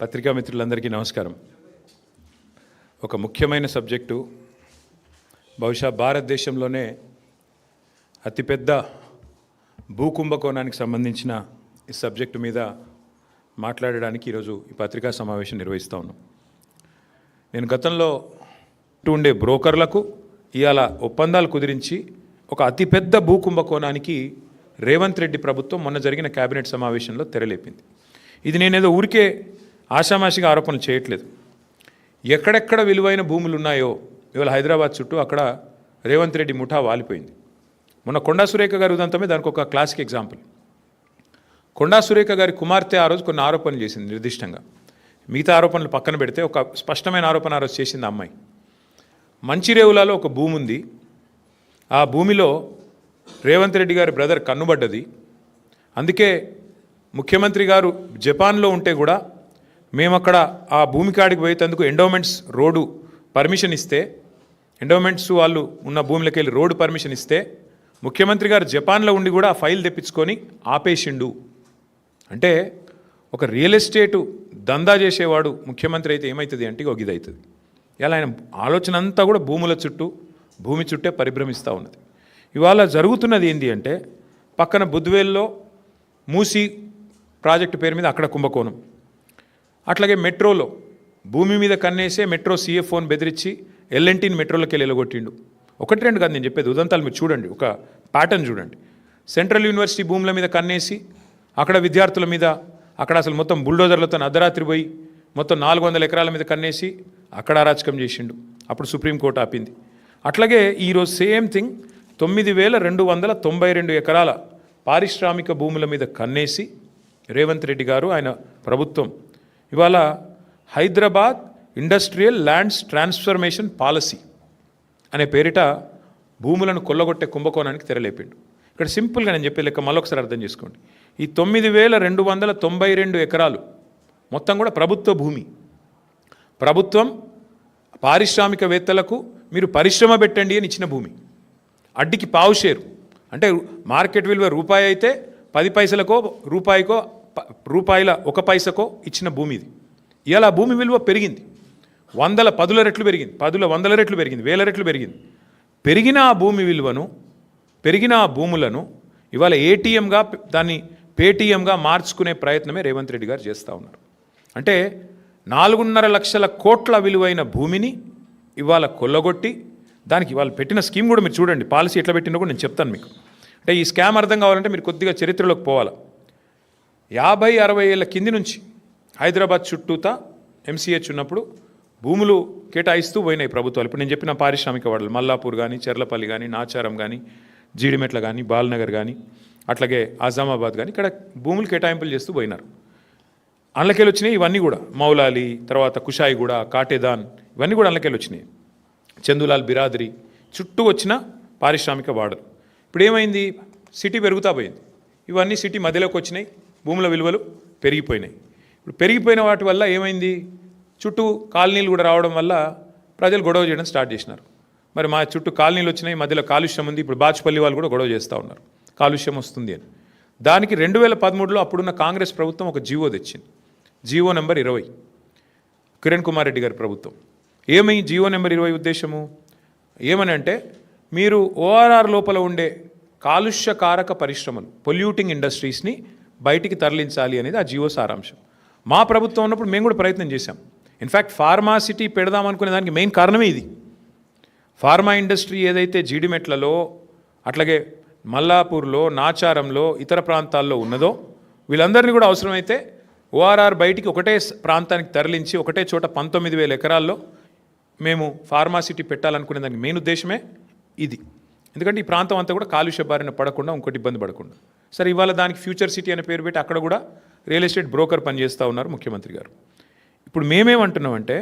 పత్రికా మిత్రులందరికీ నమస్కారం. ఒక ముఖ్యమైన సబ్జెక్టు బహుశా భారతదేశంలోనే అతిపెద్ద భూకుంభకోణానికి సంబంధించిన ఈ సబ్జెక్టు మీద మాట్లాడడానికి ఈరోజు ఈ పత్రికా సమావేశం నిర్వహిస్తూ ఉన్నాం. నేను గతంలో ఉండే బ్రోకర్లకు ఇవాళ ఒప్పందాలు కుదిరించి ఒక అతిపెద్ద భూకుంభకోణానికి రేవంత్ రెడ్డి ప్రభుత్వం మొన్న జరిగిన కేబినెట్ సమావేశంలో తెరలేపింది. ఇది నేనేదో ఊరికే ఆషామాషిగా ఆరోపణలు చేయట్లేదు. ఎక్కడెక్కడ విలువైన భూములు ఉన్నాయో ఇవాళ హైదరాబాద్ చుట్టూ అక్కడ రేవంత్ రెడ్డి ముఠా వాలిపోయింది. మొన్న కొండా సురేఖ గారి ఉదంతమే దానికి ఒక క్లాసిక్ ఎగ్జాంపుల్. కొండా సురేఖ గారి కుమార్తె ఆ రోజు కొన్ని ఆరోపణలు చేసింది నిర్దిష్టంగా. మిగతా ఆరోపణలు పక్కన పెడితే ఒక స్పష్టమైన ఆరోపణ ఆ రోజు చేసింది అమ్మాయి. మంచిరేవులలో ఒక భూమి ఉంది ఆ భూమిలో రేవంత్ రెడ్డి గారి బ్రదర్ కన్నుబడ్డది. అందుకే ముఖ్యమంత్రి గారు జపాన్లో ఉంటే కూడా మేము అక్కడ ఆ భూమి కాడికి పోయేందుకు ఎండోమెంట్స్ రోడ్డు పర్మిషన్ ఇస్తే ఎండోమెంట్స్ వాళ్ళు ఉన్న భూమిలోకి వెళ్ళి రోడ్డు పర్మిషన్ ఇస్తే ముఖ్యమంత్రి గారు జపాన్లో ఉండి కూడా ఆ ఫైల్ తెప్పించుకొని ఆపేసిండు. అంటే ఒక రియల్ ఎస్టేటు దందా చేసేవాడు ముఖ్యమంత్రి అయితే ఏమవుతుంది అంటే ఒక ఇది అవుతుంది ఇలా ఆయన ఆలోచన అంతా కూడా భూముల చుట్టూ భూమి చుట్టే పరిభ్రమిస్తూ ఉన్నది. ఇవాళ జరుగుతున్నది ఏంటి అంటే పక్కన బుద్వేల్లో మూసి ప్రాజెక్టు పేరు మీద అక్కడ కుంభకోణం. అట్లాగే మెట్రోలో భూమి మీద కన్నేసే మెట్రో సీఎఫ్ఓని బెదిరించి ఎల్ఎన్టీని మెట్రోలోకి వెళ్ళి ఎలగొట్టిండు. ఒకటి రెండు కాదు నేను చెప్పేది ఉదంతాలు మీరు చూడండి ఒక ప్యాటర్న్ చూడండి. సెంట్రల్ యూనివర్సిటీ భూముల మీద కన్నేసి అక్కడ విద్యార్థుల మీద అక్కడ అసలు మొత్తం బుల్డోజర్లతో అర్ధరాత్రి పోయి మొత్తం నాలుగు వందల ఎకరాల మీద కన్నేసి అక్కడ అరాచకం చేసిండు. అప్పుడు సుప్రీంకోర్టు ఆపింది. అట్లాగే ఈరోజు సేమ్ థింగ్ తొమ్మిది వేల రెండు వందల తొంభై రెండు ఎకరాల పారిశ్రామిక భూముల మీద కన్నేసి రేవంత్ రెడ్డి గారు ఆయన ప్రభుత్వం ఇవాళ Hyderabad industrial lands transformation policy అనే పేరిట భూములను కొల్లగొట్టే కుంభకోణానికి తెరలేపిండు. ఇక్కడ సింపుల్గా నేను చెప్పే లెక్క మళ్ళొకసారి అర్థం చేసుకోండి. ఈ తొమ్మిది వేల రెండు వందల తొంభై రెండు ఎకరాలు మొత్తం కూడా ప్రభుత్వ భూమి. ప్రభుత్వం పారిశ్రామికవేత్తలకు మీరు పరిశ్రమ పెట్టండి అని ఇచ్చిన భూమి. అడ్డికి పావు షేరు. అంటే మార్కెట్ విలువ రూపాయి అయితే పది పైసలకో రూపాయికో రూపాయల ఒక పైసకో ఇచ్చిన భూమి ఇది ఇవాళ భూమి విలువ పెరిగింది. వందల పదుల రెట్లు పెరిగింది. పదుల వందల రెట్లు పెరిగింది. వేల రెట్లు పెరిగింది. పెరిగిన ఆ భూమి విలువను పెరిగిన ఆ భూములను ఇవాళ ఏటీఎంగా దాన్ని పేటీఎంగా మార్చుకునే ప్రయత్నమే రేవంత్ రెడ్డి గారు చేస్తూ ఉన్నారు. అంటే నాలుగున్నర లక్షల కోట్ల విలువైన భూమిని ఇవాళ కొల్లగొట్టి దానికి ఇవాళ పెట్టిన స్కీమ్ కూడా మీరు చూడండి. పాలసీ ఎట్లా పెట్టినా కూడా నేను చెప్తాను మీకు. అంటే ఈ స్కామ్ అర్థం కావాలంటే మీరు కొద్దిగా చరిత్రలోకి పోవాలి. యాభై అరవై ఏళ్ళ కింది నుంచి హైదరాబాద్ చుట్టూతా ఎంసీహెచ్ ఉన్నప్పుడు భూములు కేటాయిస్తూ పోయినాయి ప్రభుత్వాలు. ఇప్పుడు నేను చెప్పిన పారిశ్రామిక వాడలు మల్లాపూర్ కానీ చెర్లపల్లి కానీ నాచారం కానీ జీడిమెట్ల కానీ బాల్నగర్ కానీ అట్లాగే ఆజామాబాద్ కానీ ఇక్కడ భూములు కేటాయింపులు చేస్తూ పోయినారు. అందులోకెళ్ళి వచ్చినాయి ఇవన్నీ కూడా. మౌలాలి తర్వాత కుషాయిగూడ కాటేదాన్ ఇవన్నీ కూడా అందులోకెళ్ళి వచ్చినాయి. చందులాల్ బిరాదరి చుట్టూ వచ్చిన పారిశ్రామిక వాడలు. ఇప్పుడు ఏమైంది? సిటీ పెరుగుతా పోయింది. ఇవన్నీ సిటీ మధ్యలోకి వచ్చినాయి. భూముల విలువలు పెరిగిపోయినాయి. ఇప్పుడు పెరిగిపోయిన వాటి వల్ల ఏమైంది? చుట్టూ కాలనీలు కూడా రావడం వల్ల ప్రజలు గొడవ చేయడం స్టార్ట్ చేసినారు. మరి మా చుట్టూ కాలనీలు వచ్చినాయి మధ్యలో కాలుష్యం ఉంది ఇప్పుడు బాచుపల్లి వాళ్ళు కూడా గొడవ చేస్తూ ఉన్నారు. కాలుష్యం వస్తుంది అని. దానికి రెండు వేల పదమూడులో అప్పుడున్న కాంగ్రెస్ ప్రభుత్వం ఒక జీవో తెచ్చింది. జీవో నెంబర్ ఇరవై. కిరణ్ కుమార్ రెడ్డి గారి ప్రభుత్వం. ఏమై జీవో నెంబర్ ఇరవై ఉద్దేశము? ఏమని అంటే మీరు ఓఆర్ఆర్ లోపల ఉండే కాలుష్యకారక పరిశ్రమలు పొల్యూటింగ్ ఇండస్ట్రీస్ని బయటికి తరలించాలి అనేది ఆ జియో సారాంశం. మా ప్రభుత్వం ఉన్నప్పుడు మేము కూడా ప్రయత్నం చేశాం. ఇన్ఫ్యాక్ట్ ఫార్మా సిటీ పెడదాం అనుకునే దానికి మెయిన్ కారణమే ఇది. ఫార్మా ఇండస్ట్రీ ఏదైతే జీడిమెట్లలో అట్లాగే మల్లాపూర్లో నాచారంలో ఇతర ప్రాంతాల్లో ఉన్నదో వీళ్ళందరినీ కూడా అవసరమైతే ఓఆర్ఆర్ బయటికి ఒకటే ప్రాంతానికి తరలించి ఒకటే చోట పంతొమ్మిది వేల ఎకరాల్లో మేము ఫార్మాసిటీ పెట్టాలనుకునే దానికి మెయిన్ ఉద్దేశమే ఇది. ఎందుకంటే ఈ ప్రాంతం అంతా కూడా కాలుష్య బారిన పడకుండా ఇంకోటి ఇబ్బంది పడకుండా. సరే ఇవాళ దానికి ఫ్యూచర్ సిటీ అనే పేరు పెట్టి అక్కడ కూడా రియల్ ఎస్టేట్ బ్రోకర్ పనిచేస్తూ ఉన్నారు ముఖ్యమంత్రి గారు. ఇప్పుడు మేమేమంటున్నామంటే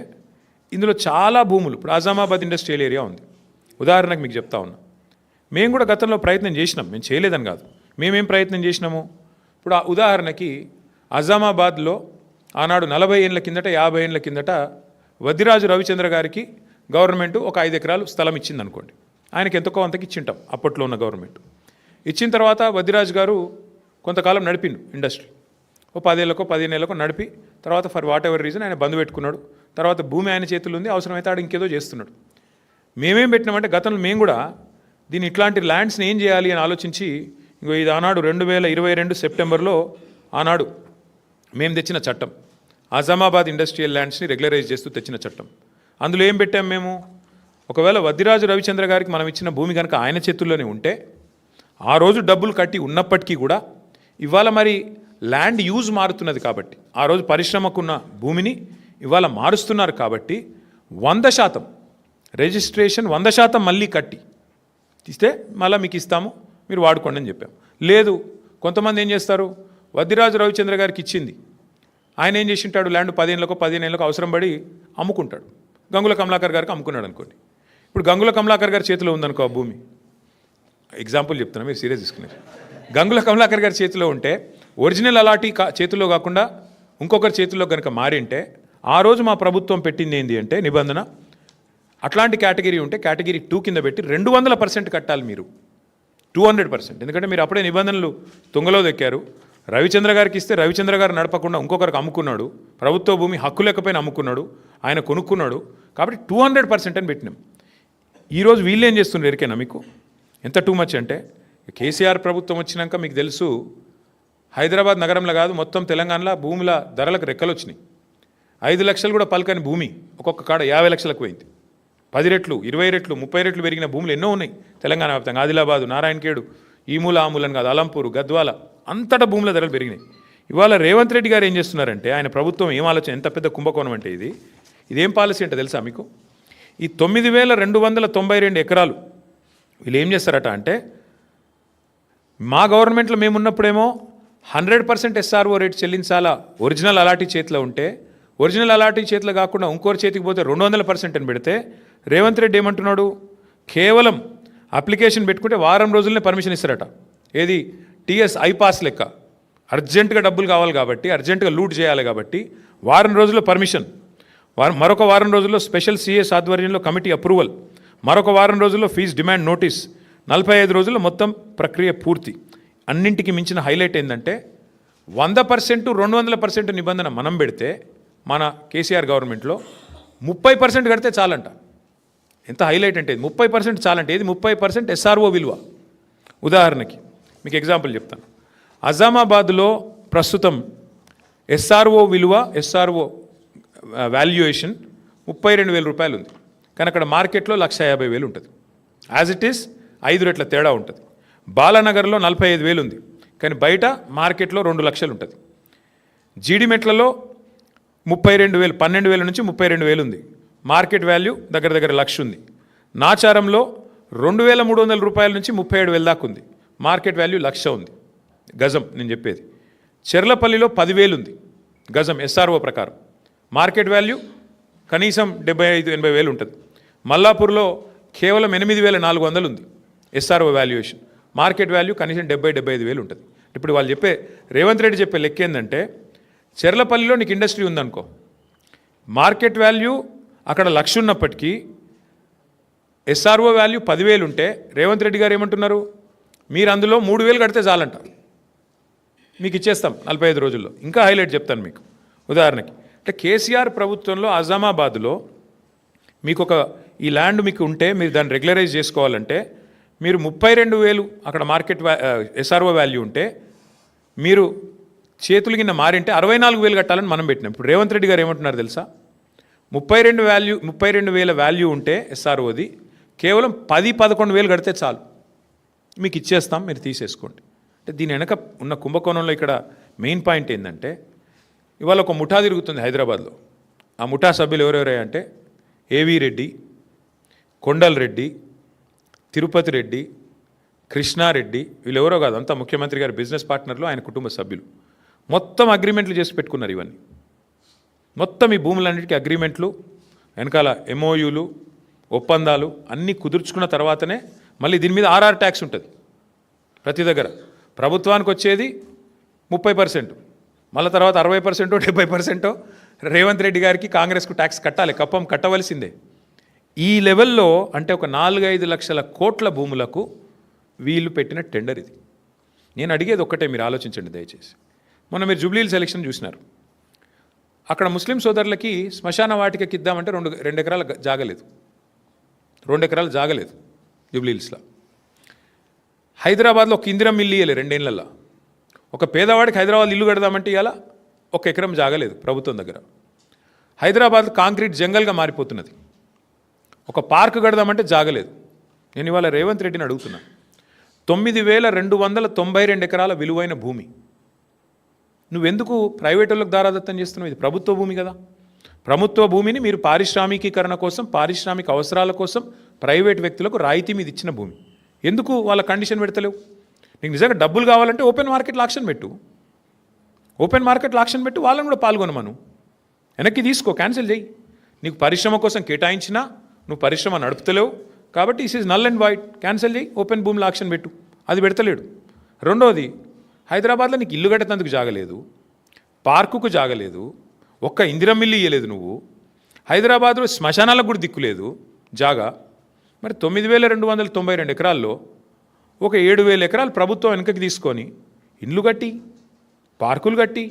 ఇందులో చాలా భూములు ఇప్పుడు అజామాబాద్ ఇండస్ట్రియల్ ఏరియా ఉంది. ఉదాహరణకు మీకు చెప్తా ఉన్నా. మేము కూడా గతంలో ప్రయత్నం చేసినాం మేము చేయలేదని కాదు. మేమేం ప్రయత్నం చేసినాము? ఇప్పుడు ఉదాహరణకి అజామాబాద్లో ఆనాడు నలభై ఏళ్ళ కిందట యాభై ఏళ్ళ కిందట వదిరాజు రవిచంద్ర గారికి గవర్నమెంట్ ఒక ఐదు ఎకరాలు స్థలం ఇచ్చింది అనుకోండి ఆయనకి ఎంతకో అంతకి ఇచ్చింటాం అప్పట్లో ఉన్న గవర్నమెంట్. ఇచ్చిన తర్వాత వదిరాజ్ గారు కొంతకాలం నడిపిండు ఇండస్ట్రీ. ఓ పదేళ్ళకో పదిహేను ఏళ్ళకో నడిపి తర్వాత ఫర్ వాట్ ఎవర్ రీజన్ ఆయన బంద్ పెట్టుకున్నాడు. తర్వాత భూమి ఆయన చేతులు ఉంది అవసరమైతే ఆడు ఇంకేదో చేస్తున్నాడు. మేమేం పెట్టినామంటే గతంలో మేము కూడా దీన్ని ఇట్లాంటి ల్యాండ్స్ని ఏం చేయాలి అని ఆలోచించి ఇంకో ఇది ఆనాడు రెండు వేల ఇరవై రెండు సెప్టెంబర్లో ఆనాడు మేము తెచ్చిన చట్టం. ఆజామాబాద్ ఇండస్ట్రియల్ ల్యాండ్స్ని రెగ్యులరైజ్ చేస్తూ తెచ్చిన చట్టం. అందులో ఏం పెట్టాం మేము? ఒకవేళ వద్దిరాజు రవిచంద్ర గారికి మనం ఇచ్చిన భూమి కనుక ఆయన చేతుల్లోనే ఉంటే ఆ రోజు డబ్బులు కట్టి ఉన్నప్పటికీ కూడా ఇవాళ మరి ల్యాండ్ యూజ్ మారుతున్నది కాబట్టి ఆ రోజు పరిశ్రమకున్న భూమిని ఇవాళ మారుస్తున్నారు కాబట్టి వంద శాతం రిజిస్ట్రేషన్ వంద శాతం మళ్ళీ కట్టి ఇస్తే మళ్ళీ మీకు ఇస్తాము మీరు వాడుకోండి అని చెప్పాం. లేదు కొంతమంది ఏం చేస్తారు? వద్దిరాజు రవిచంద్ర గారికి ఇచ్చింది. ఆయన ఏం చేసి ఉంటాడు ల్యాండ్ పదిహేనులకు పదిహేను ఏళ్ళకు అవసరం పడి అమ్ముకుంటాడు. గంగుల కమలాకర్ గారికి అమ్ముకున్నాడు అనుకోండి. ఇప్పుడు గంగుల కమలాకర్ గారి చేతిలో ఉందనుకో ఆ భూమి. ఎగ్జాంపుల్ చెప్తున్నా మీరు సీరియస్ తీసుకున్నారు గంగుల కమలాకర్ గారి చేతిలో ఉంటే ఒరిజినల్ అలాంటి కా చేతిలో కాకుండా ఇంకొకరి చేతిలో కనుక మారింటే ఆ రోజు మా ప్రభుత్వం పెట్టింది ఏంటి అంటే నిబంధన అట్లాంటి కేటగిరీ ఉంటే కేటగిరీ టూ కింద పెట్టి రెండు వందల పర్సెంట్ కట్టాలి మీరు. Two hundred percent. ఎందుకంటే మీరు అప్పుడే నిబంధనలు తుంగలో దెక్కారు. రవిచంద్ర గారికి ఇస్తే రవిచంద్ర గారు నడపకుండా ఇంకొకరికి అమ్ముకున్నాడు. ప్రభుత్వ భూమి హక్కు లేకపోయినా అమ్ముకున్నాడు. ఆయన కొనుక్కున్నాడు. కాబట్టి టూ హండ్రెడ్ పర్సెంట్ అని పెట్టినాం. ఈరోజు వీళ్ళు ఏం చేస్తున్నారు ఎరికేనా మీకు? ఎంత టూ మచ్ అంటే? కేసీఆర్ ప్రభుత్వం వచ్చినాక మీకు తెలుసు హైదరాబాద్ నగరంలో కాదు మొత్తం తెలంగాణలో భూముల ధరలకు రెక్కలు వచ్చినాయి. ఐదు లక్షలు కూడా పలకని భూమి ఒక్కొక్క కాడ యాభై లక్షలకు పోయింది. పది రెట్లు ఇరవై రెట్లు ముప్పై రెట్లు పెరిగిన భూములు ఎన్నో ఉన్నాయి. తెలంగాణ వ్యాప్తంగా ఆదిలాబాదు నారాయణఖేడు ఈ మూల ఆ మూలని కాదు అలంపూరు గద్వాల అంతటా భూముల ధరలు పెరిగినాయి. ఇవాళ రేవంత్ రెడ్డి గారు ఏం చేస్తున్నారంటే ఆయన ప్రభుత్వం ఏం ఆలోచన ఎంత పెద్ద కుంభకోణం అంటే ఇది? ఇదేం పాలసీ అంటే తెలుసా మీకు? ఈ తొమ్మిది వేల రెండు వందల తొంభై రెండు ఎకరాలు వీళ్ళు ఏం చేస్తారట అంటే మా గవర్నమెంట్లో మేము ఉన్నప్పుడేమో హండ్రెడ్ పర్సెంట్ ఎస్ఆర్ఓ రేట్ చెల్లించాలా ఒరిజినల్ అలాటీ చేతిలో ఉంటే ఒరిజినల్ అలాటీ చేతిలో కాకుండా ఇంకోరి చేతికి పోతే రెండు వందల పర్సెంట్ అని పెడితే రేవంత్ రెడ్డి ఏమంటున్నాడు? కేవలం అప్లికేషన్ పెట్టుకుంటే వారం రోజులనే పర్మిషన్ ఇస్తారట. ఏది? టీఎస్ ఐపాస్ లెక్క. అర్జెంటుగా డబ్బులు కావాలి కాబట్టి అర్జెంటుగా లూట్ చేయాలి కాబట్టి వారం రోజుల్లో పర్మిషన్. వారం మరొక వారం రోజుల్లో స్పెషల్ సిఎస్ ఆధ్వర్యంలో కమిటీ అప్రూవల్. మరొక వారం రోజుల్లో ఫీజు డిమాండ్ నోటీస్. నలభై ఐదు రోజుల్లో మొత్తం ప్రక్రియ పూర్తి. అన్నింటికి మించిన హైలైట్ ఏంటంటే వంద పర్సెంట్ రెండు వందల పర్సెంట్ నిబంధన మనం పెడితే మన కేసీఆర్ గవర్నమెంట్లో ముప్పై పర్సెంట్ కడితే చాలంట. ఎంత హైలైట్ అంటే ముప్పై పర్సెంట్ చాలంటే ఇది ముప్పై పర్సెంట్ ఎస్ఆర్ఓ విలువ. ఉదాహరణకి మీకు ఎగ్జాంపుల్ చెప్తాను. అజామాబాద్లో ప్రస్తుతం ఎస్ఆర్ఓ విలువ ఎస్ఆర్ఓ వాల్యుయేషన్ ముప్పై రెండు వేల రూపాయలు ఉంది. కానీ అక్కడ మార్కెట్లో లక్ష యాభై వేలు ఉంటుంది. యాజ్ ఇట్ ఈస్ ఐదు రెట్ల తేడా ఉంటుంది. బాలానగర్లో నలభై ఐదు వేలు ఉంది. కానీ బయట మార్కెట్లో రెండు లక్షలు ఉంటుంది. జీడిమెట్లలో ముప్పై రెండు వేలు పన్నెండు వేల నుంచి ముప్పై రెండు వేలు ఉంది. మార్కెట్ వాల్యూ దగ్గర దగ్గర లక్ష ఉంది. నాచారంలో రెండు వేల మూడు వందల రూపాయల నుంచి ముప్పై ఏడు వేల దాకా ఉంది. మార్కెట్ వాల్యూ లక్ష ఉంది. గజం నేను చెప్పేది. చెర్లపల్లిలో పదివేలు ఉంది. గజం ఎస్ఆర్ఓ ప్రకారం. మార్కెట్ వాల్యూ కనీసం డెబ్బై ఐదు ఎనభై వేలు ఉంటుంది. మల్లాపూర్లో కేవలం ఎనిమిది వేల నాలుగు వందలు ఉంది ఎస్ఆర్ఓ వాల్యుయేషన్ మార్కెట్ వాల్యూ కనీసం డెబ్బై డెబ్బై ఐదు వేలు ఉంటుంది. ఇప్పుడు వాళ్ళు చెప్పే రేవంత్ రెడ్డి చెప్పే లెక్క ఏంటంటే చెర్లపల్లిలో నీకు ఇండస్ట్రీ ఉందనుకో మార్కెట్ వాల్యూ అక్కడ లక్ష ఉన్నప్పటికీ ఎస్ఆర్ఓ వాల్యూ పదివేలు ఉంటే రేవంత్ రెడ్డి గారు ఏమంటున్నారు? మీరు అందులో మూడు వేలు కడితే చాలంట. మీకు ఇచ్చేస్తాం నలభై ఐదు రోజుల్లో. ఇంకా హైలైట్ చెప్తాను మీకు. ఉదాహరణకి అంటే కేసీఆర్ ప్రభుత్వంలో అజామాబాద్లో మీకు ఒక ఈ ల్యాండ్ మీకు ఉంటే మీరు దాన్ని రెగ్యులరైజ్ చేసుకోవాలంటే మీరు ముప్పై రెండు వేలు అక్కడ మార్కెట్ ఎస్ఆర్ఓ వాల్యూ ఉంటే మీరు చేతులు కింద మారింటే అరవై నాలుగు వేలు కట్టాలని మనం పెట్టినాం. ఇప్పుడు రేవంత్ రెడ్డి గారు ఏమంటున్నారు తెలుసా? ముప్పై రెండు వాల్యూ ముప్పై రెండు వేల వాల్యూ ఉంటే ఎస్ఆర్ఓది కేవలం పది పదకొండు వేలు కడితే చాలు. మీకు ఇచ్చేస్తాం మీరు తీసేసుకోండి. అంటే దీని వెనక ఉన్న కుంభకోణంలో ఇక్కడ మెయిన్ పాయింట్ ఏంటంటే ఇవాళ ఒక ముఠా తిరుగుతుంది హైదరాబాద్లో. ఆ ముఠా సభ్యులు ఎవరెవరే అంటే ఏవి రెడ్డి కొండల్ రెడ్డి తిరుపతి రెడ్డి కృష్ణారెడ్డి వీళ్ళెవరో కాదు అంతా ముఖ్యమంత్రి గారి బిజినెస్ పార్ట్నర్లు ఆయన కుటుంబ సభ్యులు. మొత్తం అగ్రిమెంట్లు చేసి పెట్టుకున్నారు ఇవన్నీ. మొత్తం ఈ భూములన్నిటికీ అగ్రిమెంట్లు వెనకాల ఎంఓయూలు ఒప్పందాలు అన్నీ కుదుర్చుకున్న తర్వాతనే మళ్ళీ దీని మీద ఆర్ఆర్ ట్యాక్స్ ఉంటుంది. ప్రతి దగ్గర. ప్రభుత్వానికి వచ్చేది ముప్పై పర్సెంట్. మళ్ళీ తర్వాత అరవై పర్సెంటో డెబ్బై పర్సెంటో రేవంత్ రెడ్డి గారికి కాంగ్రెస్కు ట్యాక్స్ కట్టాలి కప్పం కట్టవలసిందే. ఈ లెవెల్లో అంటే ఒక నాలుగైదు లక్షల కోట్ల భూములకు వీళ్ళు పెట్టిన టెండర్ ఇది. నేను అడిగేది ఒక్కటే మీరు ఆలోచించండి దయచేసి. మొన్న మీరు జూబ్లీల్ సెలక్షన్ చూసినారు. అక్కడ ముస్లిం సోదరులకి శ్మశాన వాటికకి ఇద్దామంటే రెండు రెండు ఎకరాలు జాగలేదు. రెండు ఎకరాలు జాగలేదు జూబ్లీహిల్స్లో. హైదరాబాద్లో ఒక ఇందిరం ఇల్లు ఇయ్యలే రెండేళ్ళలో ఒక పేదవాడికి హైదరాబాద్ ఇల్లు కడదామంటే ఇవాళ ఒక ఎకరం జాగలేదు ప్రభుత్వం దగ్గర. హైదరాబాద్ కాంక్రీట్ జంగల్గా మారిపోతున్నది. ఒక పార్క్ కడదామంటే జాగలేదు. నేను ఇవాళ రేవంత్ రెడ్డిని అడుగుతున్నా. తొమ్మిది వేల రెండు వందల తొంభై రెండు ఎకరాల విలువైన భూమి. నువ్వెందుకు ప్రైవేట్ వాళ్ళకి దారాదత్తం చేస్తున్నావు? ఇది ప్రభుత్వ భూమి కదా. ప్రభుత్వ భూమిని మీరు పారిశ్రామికీకరణ కోసం పారిశ్రామిక అవసరాల కోసం ప్రైవేట్ వ్యక్తులకు రాయితీ మీద ఇచ్చిన భూమి. ఎందుకు వాళ్ళ కండిషన్ పెడతలేవు? నీకు నిజంగా డబ్బులు కావాలంటే ఓపెన్ మార్కెట్లో ఆక్షన్ పెట్టు. ఓపెన్ మార్కెట్లో ఆక్షన్ పెట్టు వాళ్ళని కూడా పాల్గొనమను. వెనక్కి తీసుకో క్యాన్సిల్ చేయి. నీకు పరిశ్రమ కోసం కేటాయించినా నువ్వు పరిశ్రమ నడుపుతలేవు. కాబట్టి is is null and void cancel చేయి ఓపెన్ భూమిలో ఆక్షన్ పెట్టు. అది పెడతలేడు. రెండోది హైదరాబాద్లో నీకు ఇల్లు కట్టేందుకు జాగలేదు. పార్కుకు జాగలేదు. ఒక్క ఇందిరం మిల్లు ఇయ్యలేదు నువ్వు. హైదరాబాద్లో శ్మశానాలకు కూడా దిక్కులేదు జాగా. మరి తొమ్మిది వేల రెండు వందల తొంభై రెండు ఎకరాల్లో ఒక ఏడు వేల ఎకరాలు ప్రభుత్వం వెనుకకి తీసుకొని ఇండ్లు కట్టి పార్కులు కట్టి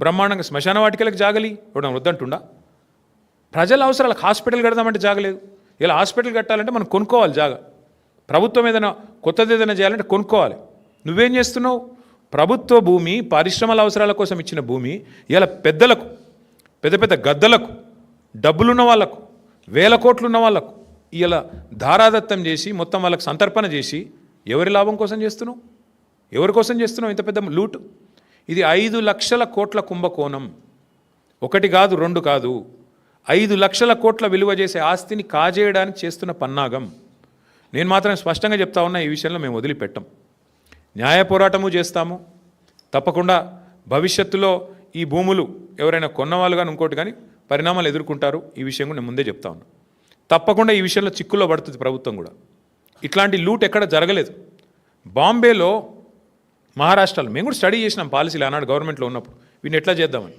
బ్రహ్మాండంగా శ్మశాన వాటికలకు జాగలి. ఇవ్వడం వద్దంటుండా? ప్రజల అవసరాలకు హాస్పిటల్ కడదామంటే జాగలేదు. ఇలా హాస్పిటల్ కట్టాలంటే మనం కొనుక్కోవాలి జాగా. ప్రభుత్వం ఏదైనా కొత్తది ఏదైనా చేయాలంటే కొనుక్కోవాలి. నువ్వేం చేస్తున్నావు? ప్రభుత్వ భూమి పరిశ్రమల అవసరాల కోసం ఇచ్చిన భూమి ఇలా పెద్దలకు పెద్ద పెద్ద గద్దలకు డబ్బులున్న వాళ్ళకు వేల కోట్లు ఉన్న వాళ్ళకు ఇలా ధారాదత్తం చేసి మొత్తం వాళ్ళకి సంతర్పణ చేసి ఎవరి లాభం కోసం చేస్తున్నావు? ఎవరి కోసం చేస్తున్నావు ఇంత పెద్ద లూటు. ఇది ఐదు లక్షల కోట్ల కుంభకోణం. ఒకటి కాదు రెండు కాదు. ఐదు లక్షల కోట్ల విలువ చేసే ఆస్తిని కాజేయడానికి చేస్తున్న పన్నాగం. నేను మాత్రం స్పష్టంగా చెప్తా ఉన్నా ఈ విషయంలో మేము వదిలిపెట్టం. న్యాయ పోరాటము చేస్తాము. తప్పకుండా భవిష్యత్తులో ఈ భూములు ఎవరైనా కొన్నవాళ్ళు కానీ ఇంకోటి కానీ పరిణామాలు ఎదుర్కొంటారు. ఈ విషయం కూడా నేను ముందే చెప్తా ఉన్నా. తప్పకుండా ఈ విషయంలో చిక్కుల్లో పడుతుంది ప్రభుత్వం కూడా. ఇట్లాంటి లూట్ ఎక్కడ జరగలేదు. బాంబేలో మహారాష్ట్రలో మేము కూడా స్టడీ చేసినాం పాలసీలు ఆనాడు గవర్నమెంట్లో ఉన్నప్పుడు. వీటిని ఎట్లా చేద్దామని.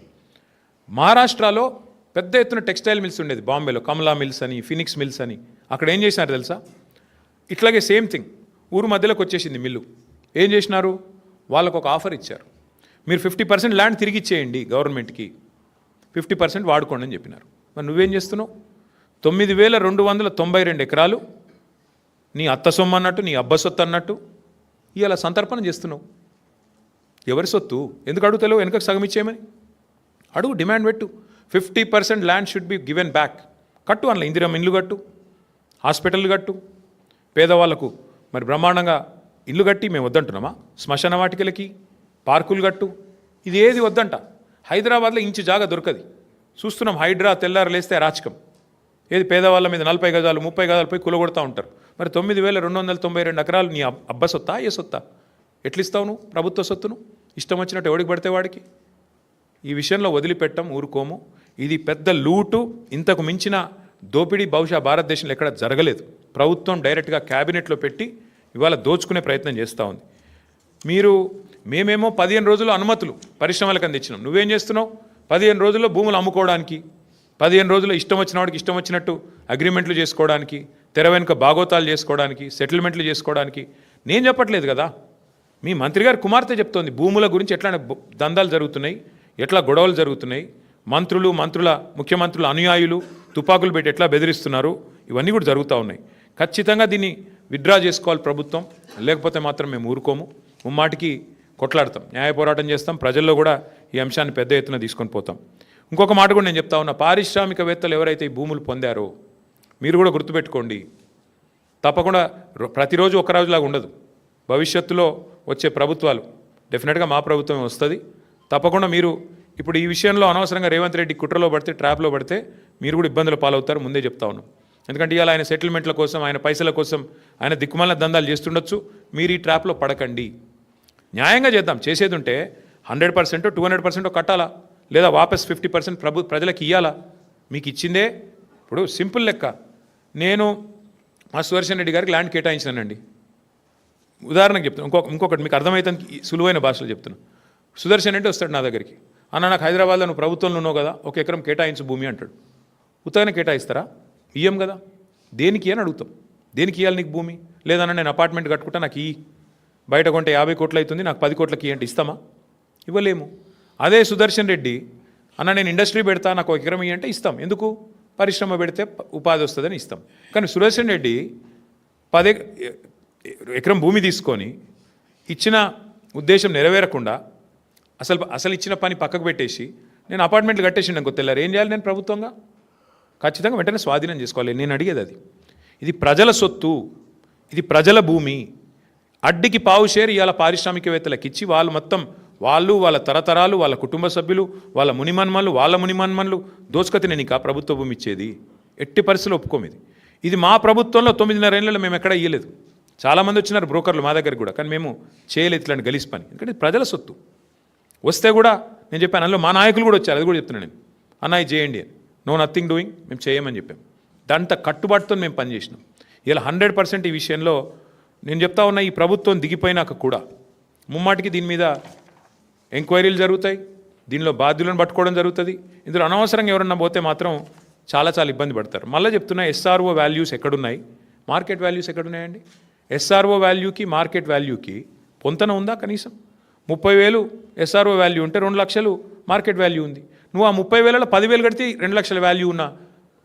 మహారాష్ట్రలో పెద్ద ఎత్తున టెక్స్టైల్ మిల్స్ ఉండేది బాంబేలో. కమలా మిల్స్ అని ఫినిక్స్ మిల్స్ అని. అక్కడ ఏం చేసినారు తెలుసా? ఇట్లాగే సేమ్ థింగ్. ఊరు మధ్యలోకి వచ్చేసింది మిల్లు. ఏం చేసినారు? వాళ్ళకు ఒక ఆఫర్ ఇచ్చారు. మీరు ఫిఫ్టీ పర్సెంట్ ల్యాండ్ తిరిగి ఇచ్చేయండి గవర్నమెంట్కి. ఫిఫ్టీ పర్సెంట్ వాడుకోండి అని చెప్పినారు. మరి నువ్వేం చేస్తున్నావు? తొమ్మిది వేల రెండు వందల తొంభై రెండు ఎకరాలు నీ అత్త సొమ్ము అన్నట్టు నీ అబ్బ సొత్తు అన్నట్టు ఇలా సంతర్పణ చేస్తున్నావు. ఎవరి సొత్తు? ఎందుకు అడుగుతలేవు? వెనుకకు సగం ఇచ్చేయమని? అడుగు డిమాండ్ పెట్టు. Fifty percent land should be given back. కట్టు అందులో ఇందిరం ఇండ్లు కట్టు హాస్పిటల్ కట్టు. పేదవాళ్ళకు మరి బ్రహ్మాండంగా ఇల్లు కట్టి మేము వద్దంటున్నామా? శ్మశాన వాటికలకి పార్కులు కట్టు. ఇది ఏది వద్దంట? హైదరాబాద్లో ఇంచు జాగా దొరకది. చూస్తున్నాం హైడ్రా తెల్లారు లేస్తే రాచకం ఏది పేదవాళ్ళ మీద నలభై గజాలు ముప్పై గజాలు పోయి కులగొడతా ఉంటారు. మరి తొమ్మిది వేల రెండు వందల తొంభై రెండు ఎకరాలు నీ అబ్బ సొత్తా ఏ సొత్తా? ఎట్లిస్తావు నువ్వు? ప్రభుత్వ సొత్తును? ఇష్టం వచ్చినట్టు ఎవడికి పడితే వాడికి? ఈ విషయంలో వదిలిపెట్టం ఊరుకోము. ఇది పెద్ద లూటు. ఇంతకు మించిన దోపిడీ బహుశా భారతదేశంలో ఎక్కడ జరగలేదు. ప్రభుత్వం డైరెక్ట్గా క్యాబినెట్లో పెట్టి ఇవాళ దోచుకునే ప్రయత్నం చేస్తూ ఉంది. మీరు మేమేమో పదిహేను రోజులు అనుమతులు పరిశ్రమలకు అందించినాం. నువ్వేం చేస్తున్నావు? పదిహేను రోజుల్లో భూములు అమ్ముకోవడానికి పదిహేను రోజుల్లో ఇష్టం వచ్చిన వాడికి ఇష్టం వచ్చినట్టు అగ్రిమెంట్లు చేసుకోవడానికి తెర వెనుక భాగోతాలు చేసుకోవడానికి సెటిల్మెంట్లు చేసుకోవడానికి. నేను చెప్పట్లేదు కదా. మీ మంత్రి గారి కుమార్తె చెప్తోంది భూముల గురించి ఎట్లా దందాలు జరుగుతున్నాయి ఎట్లా గొడవలు జరుగుతున్నాయి మంత్రులు మంత్రుల ముఖ్యమంత్రుల అనుయాయులు తుపాకులు పెట్టి ఎట్లా బెదిరిస్తున్నారు ఇవన్నీ కూడా జరుగుతూ ఉన్నాయి. ఖచ్చితంగా దీన్ని విత్డ్రా చేసుకోవాలి ప్రభుత్వం లేకపోతే మాత్రం మేము ఊరుకోము. ముమ్మాటికి కొట్లాడతాం న్యాయ పోరాటం చేస్తాం ప్రజల్లో కూడా ఈ అంశాన్ని పెద్ద ఎత్తున తీసుకొని పోతాం. ఇంకొక మాట కూడా నేను చెప్తా ఉన్నా పారిశ్రామికవేత్తలు ఎవరైతే ఈ భూములు పొందారో మీరు కూడా గుర్తుపెట్టుకోండి. తప్పకుండా ప్రతిరోజు ఒక రోజులాగా ఉండదు. భవిష్యత్తులో వచ్చే ప్రభుత్వాలు డెఫినెట్గా మా ప్రభుత్వమే వస్తుంది. తప్పకుండా మీరు ఇప్పుడు ఈ విషయంలో అనవసరంగా రేవంత్ రెడ్డి కుట్రలో పడితే ట్రాప్లో పడితే మీరు కూడా ఇబ్బందులు పాలవుతారు ముందే చెప్తా ఉన్నాం. ఎందుకంటే ఇవాళ ఆయన సెటిల్మెంట్ల కోసం ఆయన పైసల కోసం ఆయన దిక్కుమాల దందాలు చేస్తుండొచ్చు. మీరు ఈ ట్రాప్లో పడకండి. న్యాయంగా చేద్దాం. చేసేది ఉంటే hundred percent two hundred percent కట్టాలా? లేదా వాపస్ ఫిఫ్టీ పర్సెంట్ ప్రభు ప్రజలకు ఇవ్వాలా మీకు ఇచ్చిందే ఇప్పుడు సింపుల్ లెక్క. నేను మా సుదర్శన్ రెడ్డి గారికి ల్యాండ్ కేటాయించానండి ఉదాహరణకు చెప్తాను ఇంకొక ఇంకొకటి మీకు అర్థమవుతుంది సులువైన భాషలో చెప్తున్నాను సుదర్శన్ రెడ్డి వస్తాడు నా దగ్గరికి. అన్న నాకు హైదరాబాద్లో నువ్వు ప్రభుత్వంలో ఉన్నావు కదా ఒక ఎకరం కేటాయించు భూమి అంటాడు. ఉత్తగానే కేటాయిస్తారా? ఇయ్యం కదా. దేనికి అని అడుగుతాం. దేనికి ఇవ్వాలి నీకు భూమి? లేదన్నా నేను అపార్ట్మెంట్ కట్టుకుంటా నాకు ఈ బయట కొంటే యాభై కోట్లు అవుతుంది నాకు పది కోట్లకి అంటే ఇస్తామా? ఇవ్వలేము. అదే సుదర్శన్ రెడ్డి అన్న నేను ఇండస్ట్రీ పెడతా నాకు ఒక ఎకరం ఇవ్వంటే ఇస్తాం. ఎందుకు? పరిశ్రమ పెడితే ఉపాధి వస్తుందని ఇస్తాం. కానీ సుదర్శన్ రెడ్డి పదే ఎకరం భూమి తీసుకొని ఇచ్చిన ఉద్దేశం నెరవేరకుండా అసలు అసలు ఇచ్చిన పని పక్కకు పెట్టేసి నేను అపార్ట్మెంట్లు కట్టేసిండు నాకు తెల్లారు ఏం చేయాలి నేను ప్రభుత్వంగా? ఖచ్చితంగా వెంటనే స్వాధీనం చేసుకోవాలి. నేను అడిగేది అది. ఇది ప్రజల సొత్తు ఇది ప్రజల భూమి. అడ్డికి పావు షేర్ ఇవాళ పారిశ్రామికవేత్తలకు ఇచ్చి వాళ్ళు మొత్తం వాళ్ళు వాళ్ళ తరతరాలు వాళ్ళ కుటుంబ సభ్యులు వాళ్ళ మునిమన్మన్లు వాళ్ళ మునిమన్మన్లు దోచుకతిని నీకు ప్రభుత్వ భూమి ఇచ్చేది. ఎట్టి పరిస్థితులు ఒప్పుకోము ఇది. మా ప్రభుత్వంలో తొమ్మిదిన్నర ఏళ్ళలో మేము ఎక్కడ ఇయ్యలేదు. చాలామంది వచ్చినారు బ్రోకర్లు మా దగ్గర కూడా కానీ మేము చేయలేదు ఇట్లాంటి గలీస్ పని. ఎందుకంటే ప్రజల సొత్తు. వస్తే కూడా నేను చెప్పాను అందులో మా నాయకులు కూడా వచ్చారు అది కూడా చెప్తున్నాను నేను. అన్న ఇది చేయండి అని. నో నథింగ్ డూయింగ్ మేము చేయమని చెప్పాం. దాంతో కట్టుబాటుతో మేము పనిచేసినాం ఇలా హండ్రెడ్ పర్సెంట్ ఈ విషయంలో నేను చెప్తా ఉన్నా ఈ ప్రభుత్వం దిగిపోయినాక కూడా ముమ్మాటికి దీని మీద ఎంక్వైరీలు జరుగుతాయి. దీనిలో బాధ్యులను పట్టుకోవడం జరుగుతుంది. ఇందులో అనవసరంగా ఎవరన్నా పోతే మాత్రం చాలా చాలా ఇబ్బంది పడతారు. మళ్ళీ చెప్తున్నా ఎస్ఆర్ఓ వాల్యూస్ ఎక్కడున్నాయి? మార్కెట్ వాల్యూస్ ఎక్కడున్నాయండి? ఎస్ఆర్ఓ వాల్యూకి మార్కెట్ వాల్యూకి పొంతన ఉందా కనీసం? ముప్పై వేలు ఎస్ఆర్ఓ వాల్యూ ఉంటే రెండు లక్షలు మార్కెట్ వాల్యూ ఉంది. నువ్వు ఆ ముప్పై వేలలో పదివేలు కడితే రెండు లక్షల వాల్యూ ఉన్న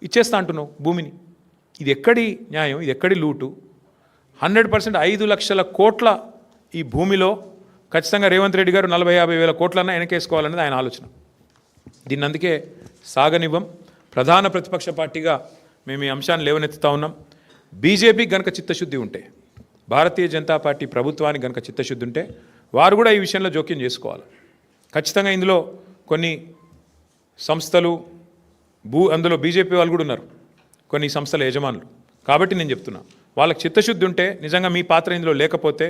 ఇచ్చేస్తా అంటున్నావు భూమిని. ఇది ఎక్కడి న్యాయం? ఇది ఎక్కడి లూటు? హండ్రెడ్ పర్సెంట్ ఐదు లక్షల కోట్ల ఈ భూమిలో ఖచ్చితంగా రేవంత్ రెడ్డి గారు నలభై యాభై వేల కోట్లన్నా వెనకేసుకోవాలనేది ఆయన ఆలోచన. దీన్ని అందుకే సాగనివ్వం. ప్రధాన ప్రతిపక్ష పార్టీగా మేము ఈ అంశాన్ని లేవనెత్తుతా ఉన్నాం. బీజేపీ గనక చిత్తశుద్ధి ఉంటే భారతీయ జనతా పార్టీ ప్రభుత్వానికి గనక చిత్తశుద్ధి ఉంటే వారు కూడా ఈ విషయంలో జోక్యం చేసుకోవాలి. ఖచ్చితంగా ఇందులో కొన్ని సంస్థలు భూ అందులో బీజేపీ వాళ్ళు కూడా ఉన్నారు. కొన్ని సంస్థల యజమానులు. కాబట్టి నేను చెప్తున్నా వాళ్ళకి చిత్తశుద్ధి ఉంటే నిజంగా మీ పాత్ర ఇందులో లేకపోతే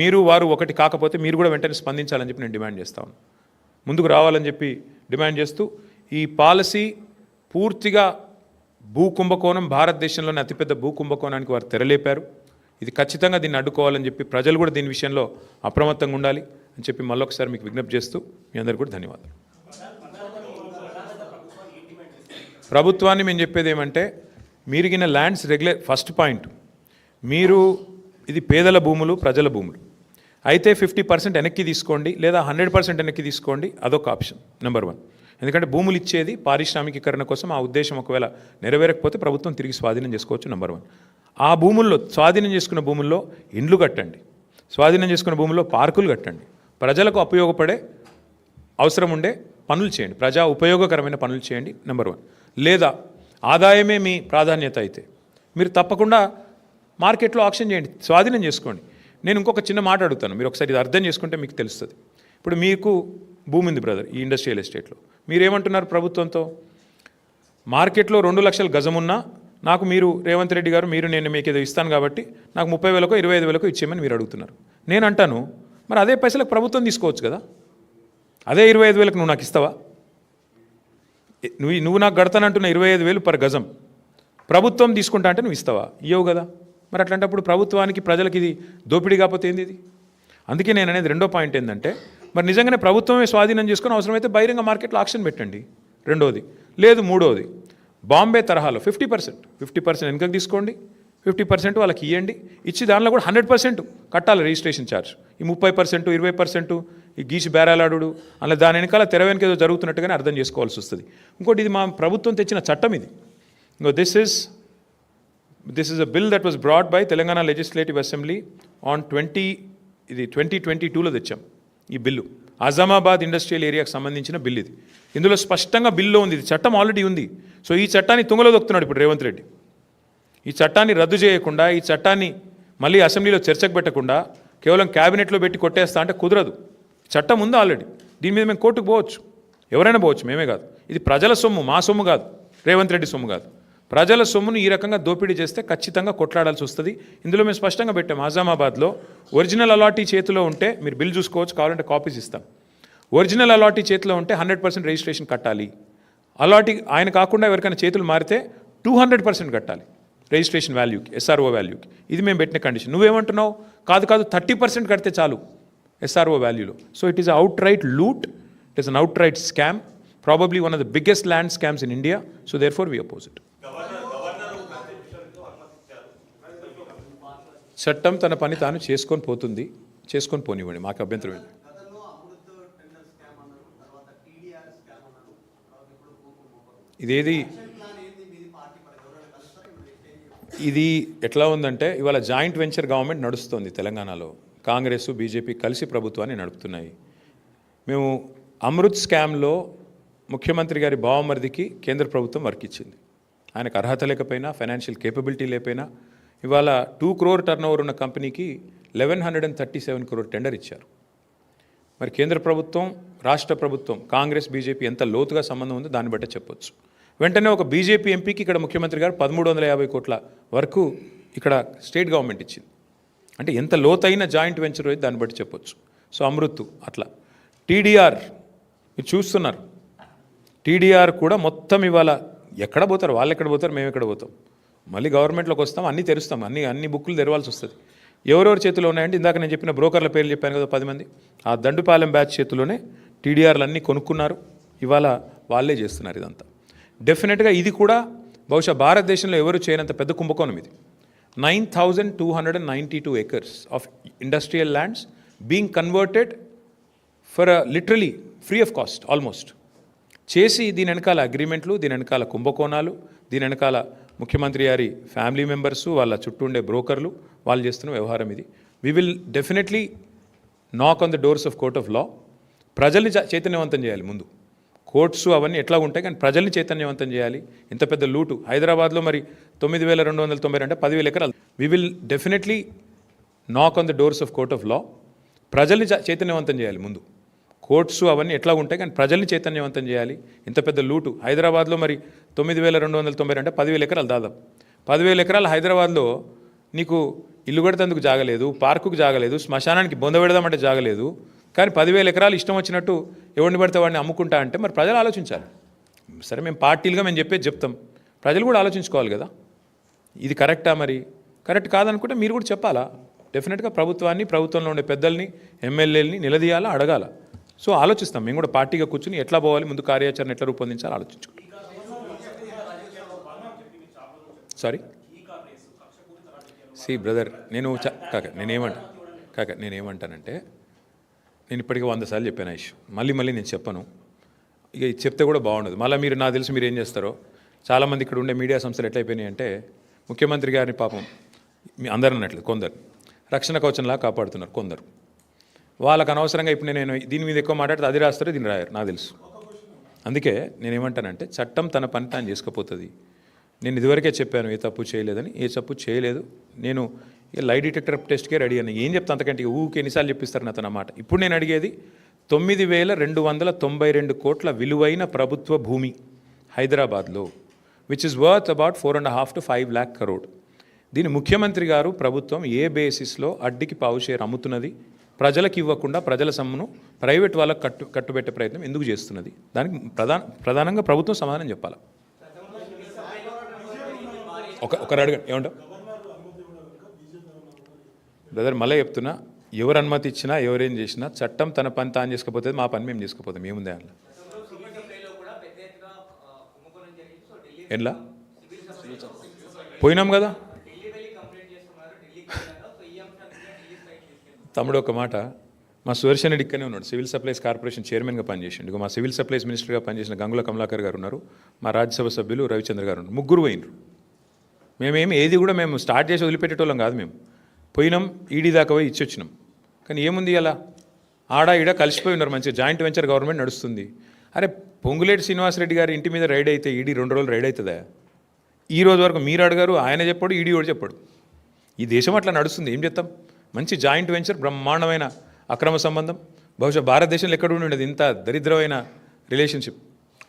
మీరు వారు ఒకటి కాకపోతే మీరు కూడా వెంటనే స్పందించాలని చెప్పి నేను డిమాండ్ చేస్తాను ముందుకు రావాలని చెప్పి డిమాండ్ చేస్తూ ఈ పాలసీ పూర్తిగా భూ కుంభకోణం భారతదేశంలోనే అతిపెద్ద భూ కుంభకోణానికి వారు తెరలేపారు. ఇది ఖచ్చితంగా దీన్ని అడ్డుకోవాలని చెప్పి ప్రజలు కూడా దీని విషయంలో అప్రమత్తంగా ఉండాలి అని చెప్పి మళ్ళొకసారి మీకు విజ్ఞప్తి చేస్తూ మీ అందరికీ కూడా ధన్యవాదాలు. ప్రభుత్వాన్ని మేము చెప్పేది ఏమంటే మీరిగిన ల్యాండ్స్ రెగ్యులర్ ఫస్ట్ పాయింట్ మీరు ఇది పేదల భూములు ప్రజల భూములు. అయితే ఫిఫ్టీ పర్సెంట్ వెనక్కి తీసుకోండి లేదా హండ్రెడ్ పర్సెంట్ వెనక్కి తీసుకోండి అదొక ఆప్షన్ నెంబర్ వన్. ఎందుకంటే భూములు ఇచ్చేది పారిశ్రామికీకరణ కోసం ఆ ఉద్దేశం ఒకవేళ నెరవేరకపోతే ప్రభుత్వం తిరిగి స్వాధీనం చేసుకోవచ్చు నెంబర్ వన్. ఆ భూముల్లో స్వాధీనం చేసుకున్న భూముల్లో ఇండ్లు కట్టండి. స్వాధీనం చేసుకున్న భూముల్లో పార్కులు కట్టండి. ప్రజలకు ఉపయోగపడే అవసరం ఉండే పనులు చేయండి. ప్రజా ఉపయోగకరమైన పనులు చేయండి నెంబర్ వన్. లేదా ఆదాయమే మీ ప్రాధాన్యత అయితే. మీరు తప్పకుండా మార్కెట్లో ఆప్షన్ చేయండి స్వాధీనం చేసుకోండి. నేను ఇంకొక చిన్న మాట అడుగుతాను మీరు ఒకసారి ఇది అర్థం చేసుకుంటే మీకు తెలుస్తుంది. ఇప్పుడు మీకు భూమి ఉంది బ్రదర్ ఈ ఇండస్ట్రియల్ ఎస్టేట్లో మీరేమంటున్నారు ప్రభుత్వంతో? మార్కెట్లో రెండు లక్షల గజం ఉన్నా నాకు మీరు రేవంత్ రెడ్డి గారు మీరు నేను మీకు ఏదో ఇస్తాను కాబట్టి నాకు ముప్పై వేలకో ఇరవై ఐదు వేలకో ఇచ్చేయమని మీరు అడుగుతున్నారు. నేను అంటాను మరి అదే పైసలకు ప్రభుత్వం తీసుకోవచ్చు కదా? అదే ఇరవై ఐదు వేలకు నువ్వు నాకు ఇస్తావా? నువ్వు నువ్వు నాకు గడతానంటున్న ఇరవై ఐదు వేలు పర్ గజం. ప్రభుత్వం తీసుకుంటా అంటే నువ్వు ఇస్తావా? ఇవ్వవు కదా. మరి అట్లాంటప్పుడు ప్రభుత్వానికి ప్రజలకి ఇది దోపిడీ కాకపోతే ఏంది ఇది? అందుకే నేను అనేది రెండో పాయింట్ ఏంటంటే మరి నిజంగానే ప్రభుత్వమే స్వాధీనం చేసుకుని అవసరమైతే బహిరంగ మార్కెట్లో ఆక్షన్ పెట్టండి. రెండోది. లేదు మూడోది. బాంబే తరహాలో ఫిఫ్టీ పర్సెంట్ ఫిఫ్టీ పర్సెంట్ వెనుకకు తీసుకోండి. ఫిఫ్టీ పర్సెంట్ వాళ్ళకి ఇవ్వండి ఇచ్చి దానిలో కూడా హండ్రెడ్ పర్సెంట్ కట్టాలి రిజిస్ట్రేషన్ ఛార్జ్. ఈ ముప్పై పర్సెంట్ ఇరవై పర్సెంట్ ఈ గీసి బేరాలాడు అలా దాని వెనకాల తెర వెనక ఏదో జరుగుతున్నట్టుగానే అర్థం చేసుకోవాల్సి వస్తుంది. ఇంకోటి ఇది మా ప్రభుత్వం తెచ్చిన చట్టం ఇది. ఇంకో this is this is a bill that was brought by Telangana legislative assembly on twenty ఇది ట్వంటీ ట్వంటీ టూలో తెచ్చాం ఈ బిల్లు. అజామాబాద్ ఇండస్ట్రియల్ ఏరియాకు సంబంధించిన బిల్ ఇది. ఇందులో స్పష్టంగా బిల్లో ఉంది ఇది చట్టం ఆల్రెడీ ఉంది. సో ఈ చట్టాన్ని తుంగలో దొక్కుతున్నాడు ఇప్పుడు రేవంత్ రెడ్డి. ఈ చట్టాన్ని రద్దు చేయకుండా ఈ చట్టాన్ని మళ్ళీ అసెంబ్లీలో చర్చకు పెట్టకుండా కేవలం క్యాబినెట్లో పెట్టి కొట్టేస్తా అంటే కుదరదు. చట్టం ఉంది ఆల్రెడీ దీని మీద మేము కోర్టుకు పోవచ్చు. ఎవరైనా పోవచ్చు మేమే కాదు. ఇది ప్రజల సొమ్ము మా సొమ్ము కాదు. రేవంత్ రెడ్డి సొమ్ము కాదు. ప్రజల సొమ్మును ఈ రకంగా దోపిడీ చేస్తే ఖచ్చితంగా కొట్లాడాల్సి వస్తుంది. ఇందులో మేము స్పష్టంగా పెట్టాం ఆజామాబాద్లో ఒరిజినల్ అలాటీ చేతిలో ఉంటే మీరు బిల్ చూసుకోవచ్చు కావాలంటే కాపీస్ ఇస్తాం. ఒరిజినల్ అలాటీ చేతిలో ఉంటే హండ్రెడ్ పర్సెంట్ రిజిస్ట్రేషన్ కట్టాలి. అలాటీ ఆయన కాకుండా ఎవరికైనా చేతులు మారితే టూ హండ్రెడ్ పర్సెంట్ కట్టాలి రిజిస్ట్రేషన్ వాల్యూకి ఎస్ఆర్ఓ వాల్యూకి. ఇది మేము పెట్టిన కండిషన్. నువ్వేమంటున్నావు? కాదు కాదు థర్టీ పర్సెంట్ కడితే చాలు SRO వాల్యూలో. So it is outright loot it is an outright scam probably one of the biggest land scams in India so therefore we చట్టం తన పని తాను చేసుకొని పోతుంది చేసుకొని పోనివ్వండి మాకు అభ్యంతరం ఏంటి ఇదేది? ఇది ఎట్లా ఉందంటే ఇవాళ జాయింట్ వెంచర్ గవర్నమెంట్ నడుస్తుంది తెలంగాణలో. కాంగ్రెస్ బీజేపీ కలిసి ప్రభుత్వాన్ని నడుపుతున్నాయి. మేము అమృత్ స్కామ్లో ముఖ్యమంత్రి గారి బావమరిదికి కేంద్ర ప్రభుత్వం వర్క్ ఇచ్చింది. ఆయనకు అర్హత లేకపోయినా ఫైనాన్షియల్ కేపబిలిటీ లేకపోయినా ఇవాళ టూ క్రోర్ టర్న్ ఓవర్ ఉన్న కంపెనీకి eleven hundred and thirty seven crore tender ఇచ్చారు. మరి కేంద్ర ప్రభుత్వం రాష్ట్ర ప్రభుత్వం కాంగ్రెస్ బీజేపీ ఎంత లోతుగా సంబంధం ఉందో దాన్ని బట్టే చెప్పొచ్చు. వెంటనే ఒక బీజేపీ ఎంపీకి ఇక్కడ ముఖ్యమంత్రి గారు పదమూడు వందల యాభై కోట్ల వరకు ఇక్కడ స్టేట్ గవర్నమెంట్ ఇచ్చింది. అంటే ఎంత లోతైన జాయింట్ వెంచర్ అయితే దాన్ని బట్టి చెప్పొచ్చు. సో అమృత్ అట్లా. టీడీఆర్ మీరు చూస్తున్నారు. టీడీఆర్ కూడా మొత్తం ఇవాళ ఎక్కడ పోతారు? వాళ్ళు ఎక్కడ పోతారు? మేము ఎక్కడ పోతాం? మళ్ళీ గవర్నమెంట్లోకి వస్తాం అన్నీ తెరుస్తాం అన్ని అన్ని బుక్కులు తెరవాల్సి వస్తుంది. ఎవరెవరి చేతిలో ఉన్నాయంటే ఇందాక నేను చెప్పిన బ్రోకర్ల పేర్లు చెప్పాను కదా పది మంది. ఆ దండుపాలెం బ్యాచ్ చేతిలోనే టీడీఆర్లు అన్నీ కొనుక్కున్నారు. ఇవాళ వాళ్ళే చేస్తున్నారు ఇదంతా. డెఫినెట్గా ఇది కూడా బహుశా భారతదేశంలో ఎవరు చేయనంత పెద్ద కుంభకోణం ఇది. Nine thousand two hundred and ninety two acres of industrial lands being converted for literally free of cost almost చేసి దీని వెనకాల అగ్రిమెంట్లు దీని వెనకాల కుంభకోణాలు దీని వెనకాల ముఖ్యమంత్రి గారి ఫ్యామిలీ మెంబర్సు వాళ్ళ చుట్టూ ఉండే బ్రోకర్లు వాళ్ళు చేస్తున్న వ్యవహారం ఇది. We will definitely knock on the doors of court of law ప్రజల్ని చైతన్యవంతం చేయాలి ముందు. కోర్ట్స్ అవన్నీ ఎట్లా ఉంటాయి కానీ ప్రజల్ని చైతన్యవంతం చేయాలి. ఇంత పెద్ద లూటు. హైదరాబాద్లో మరి తొమ్మిది వేల రెండు వందల తొంభై రెండు అంటే పదివేల ఎకరాలు. We will definitely knock on the doors of court of law ప్రజల్ని చైతన్యవంతం చేయాలి ముందు. కోర్ట్స్ అవన్నీ ఎట్లా ఉంటాయి? కానీ ప్రజల్ని చైతన్యవంతం చేయాలి. ఇంత పెద్ద లూటు. హైదరాబాద్లో మరి తొమ్మిది వేల రెండు వందల తొంభై అంటే పదివేల ఎకరాలు దాదాపు. పదివేల ఎకరాలు హైదరాబాద్లో నీకు ఇల్లు కడతందుకు జాగలేదు పార్కుకు జాగలేదు శ్మశానానికి బొంద పెడదామంటే జాగలేదు. కానీ పదివేల ఎకరాలు ఇష్టం వచ్చినట్టు ఎవరిని పడితే వాడిని అమ్ముకుంటా అంటే మరి ప్రజలు ఆలోచించాలి. సరే మేము పార్టీలుగా మేము చెప్పేది చెప్తాం. ప్రజలు కూడా ఆలోచించుకోవాలి కదా. ఇది కరెక్టా మరి? కరెక్ట్ కాదనుకుంటే మీరు కూడా చెప్పాలా? డెఫినెట్గా ప్రభుత్వాన్ని ప్రభుత్వంలో ఉండే పెద్దల్ని ఎమ్మెల్యేలని నిలదీయాలా అడగాల? సో ఆలోచిస్తాం. మేము కూడా పార్టీగా కూర్చుని ఎట్లా పోవాలి ముందు కార్యాచరణ ఎట్లా రూపొందించాలి ఆలోచించుకుంటాం. సారీ సి బ్రదర్ నేను కాక నేనేమంటా కాక నేనేమంటానంటే నేను ఇప్పటికీ వంద సార్లు చెప్పాను ఐష్ మళ్ళీ మళ్ళీ నేను చెప్పను. ఇక చెప్తే కూడా బాగుండదు. మళ్ళీ మీరు నాకు తెలిసి మీరు ఏం చేస్తారో. చాలామంది ఇక్కడ ఉండే మీడియా సంస్థలు ఎట్లయిపోయినాయి అంటే ముఖ్యమంత్రి గారిని పాపం మీ అందరూ అన్నట్లు కొందరు. రక్షణ కవచంలా కాపాడుతున్నారు కొందరు. వాళ్ళకు అనవసరంగా ఇప్పుడు నేను దీని మీద ఎక్కువ మాట్లాడితే అది రాస్తారు దీన్ని రాయరు నాకు తెలుసు. అందుకే నేనేమంటానంటే చట్టం తన పని తాను చేసుకుపోతుంది. నేను ఇదివరకే చెప్పాను ఏ తప్పు చేయలేదని ఏ తప్పు చేయలేదు. నేను లై డిటెక్టర్ టెస్ట్కే రెడీ అని ఏం చెప్తా అంతకంటే ఊకి ఎన్నిసార్లు చెప్పిస్తారు నాతో మాట. ఇప్పుడు నేను అడిగేది తొమ్మిది వేల రెండు వందల తొంభై రెండు కోట్ల విలువైన ప్రభుత్వ భూమి హైదరాబాద్లో which is worth about four and half to five lakh crore దీని ముఖ్యమంత్రి గారు ప్రభుత్వం ఏ బేసిస్లో అడ్డికి పావు షేర్ అమ్ముతున్నది? ప్రజలకు ఇవ్వకుండా ప్రజల సొమ్మును ప్రైవేట్ వాళ్ళకు కట్టు కట్టుబెట్టే ప్రయత్నం ఎందుకు చేస్తున్నది? దానికి ప్రధాన ప్రధానంగా ప్రభుత్వం సమాధానం చెప్పాలి? ఒక ఒకరు అడగండి. ఏమంటావు? బ్రదర్ మళ్ళీ చెప్తున్నా ఎవరు అనుమతి ఇచ్చినా ఎవరేం చేసినా చట్టం తన పని తాను చేసుకపోతే మా పని మేము చేసుకుపోతాం. ఏముంది అందులో ఎట్లా? పోయినాం కదా. తమ్ముడు ఒక మాట మా సుదర్శన్ రెడ్డి ఇక్కడనే ఉన్నాడు సివిల్ సప్లైస్ కార్పొరేషన్ చైర్మన్గా పనిచేసిండు. మా సివిల్ సప్లైస్ మినిస్టర్గా పనిచేసిన గంగుల కమలాకర్ గారు ఉన్నారు మా రాజ్యసభ సభ్యులు రవిచంద్ర గారు ఉన్నారు ముగ్గురు పోయినరు మేమేమి ఏది కూడా మేము స్టార్ట్ చేసి వదిలిపెట్టేటోళ్ళం కాదు మేము. పోయినాం ఈడీ దాకా పోయి ఇచ్చి వచ్చినాం కానీ ఏముంది అలా? ఆడ ఈడ కలిసిపోయి ఉన్నారు మంచిగా జాయింట్ వెంచర్ గవర్నమెంట్ నడుస్తుంది. అరే పొంగులేటి శ్రీనివాసరెడ్డి గారి ఇంటి మీద రైడ్ అయితే ఈడీ రెండు రోజులు రైడ్ అవుతుందా? ఈ రోజు వరకు మీరు అడగారు ఆయన చెప్పాడు ఈడీ కూడా చెప్పాడు. ఈ దేశం అట్లా నడుస్తుంది ఏం చేస్తాం మంచి జాయింట్ వెంచర్ బ్రహ్మాండమైన అక్రమ సంబంధం బహుశా భారతదేశంలో ఎక్కడ ఉండి ఉండేది ఇంత దరిద్రమైన రిలేషన్షిప్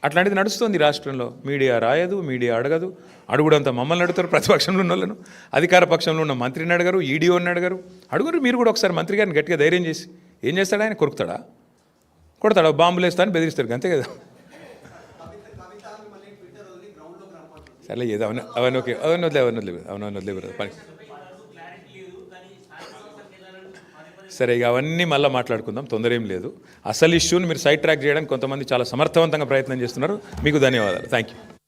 అట్లాంటిది నడుస్తుంది ఈ రాష్ట్రంలో మీడియా రాయదు మీడియా అడగదు అడుగుడంతా మమ్మల్ని అడుగుతారు ప్రతిపక్షంలో ఉన్న వాళ్ళను అధికార పక్షంలో ఉన్న మంత్రిని అడగరు ఈడీఓని అడగరు అడుగురు మీరు కూడా ఒకసారి మంత్రి గారిని గట్టిగా ధైర్యం చేసి ఏం చేస్తాడు ఆయన కొరుకుతాడా కొడతాడా బాంబులు వేస్తా అని బెదిరిస్తారు అంతే కదా సరే ఏదో అవన్నీ అవన్నీ ఓకే అవన్నీ వదిలే అవన్నీ వదిలేదు అవన్నీ వదిలేదు పని సరే ఇక అవన్నీ మళ్ళీ మాట్లాడుకుందాం. తొందర ఏం లేదు. అసలు ఇష్యూని మీరు సైడ్ ట్రాక్ చేయడానికి కొంతమంది చాలా సమర్థవంతంగా ప్రయత్నం చేస్తున్నారు. మీకు ధన్యవాదాలు. Thank you